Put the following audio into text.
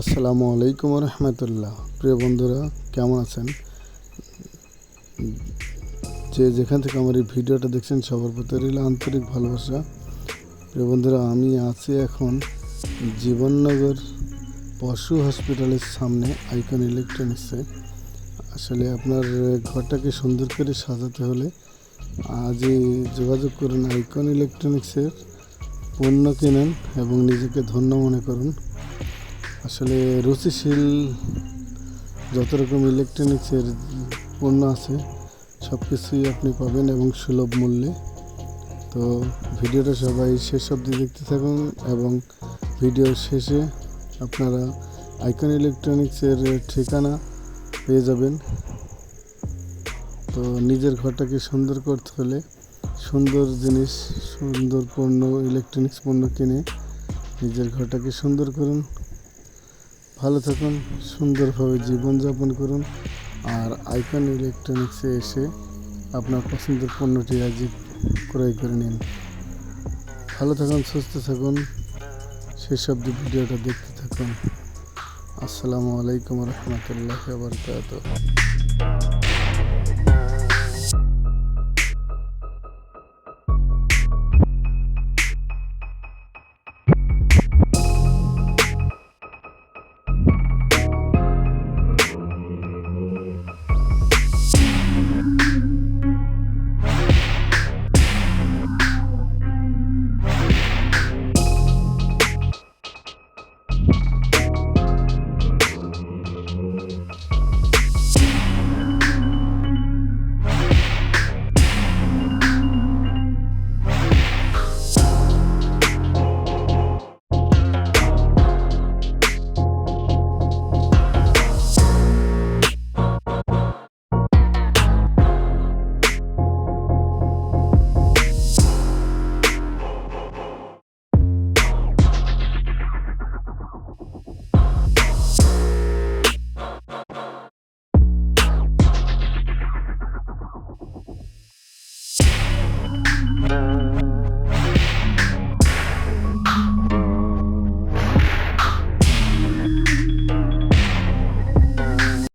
আসসালামু আলাইকুম রহমতুল্লাহ। প্রিয় বন্ধুরা, কেমন আছেন? যে যেখান থেকে আমার এই ভিডিওটা দেখছেন, সবার প্রতি রইল আন্তরিক ভালোবাসা। প্রিয় বন্ধুরা, আমি আছি এখন জীবননগর পশু হসপিটালের সামনে আইকন ইলেকট্রনিক্সে। আসলে আপনার ঘরটাকে সুন্দর করে সাজাতে হলে আজই যোগাযোগ করুন আইকন ইলেকট্রনিক্সের, পণ্য কেনেন এবং নিজেকে ধন্য মনে করুন। আসলে রুচিশীল যত রকম ইলেকট্রনিক্সের পণ্য আছে সব কিছুই আপনি পাবেন এবং সুলভ মূল্যে। তো ভিডিওটা সবাই শেষ অবধি দেখতে থাকুন এবং ভিডিওর শেষে আপনারা আইকন ইলেকট্রনিক্সের ঠিকানা পেয়ে যাবেন। তো নিজের ঘরটাকে সুন্দর করতে হলে সুন্দর জিনিস, সুন্দর পণ্য ইলেকট্রনিক্স পণ্য কিনে নিজের ঘরটাকে সুন্দর করুন। ভালো থাকুন, সুন্দরভাবে জীবনযাপন করুন আর আইকন ইলেকট্রনিক্সে এসে আপনার পছন্দের পণ্যটি আজ ক্রয় করে নিন। ভালো থাকুন, সুস্থ থাকুন শেষ অব্দি ভিডিওটা দেখতে থাকুন। আসসালামু আলাইকুম রহমতুল্লাহ বারকাত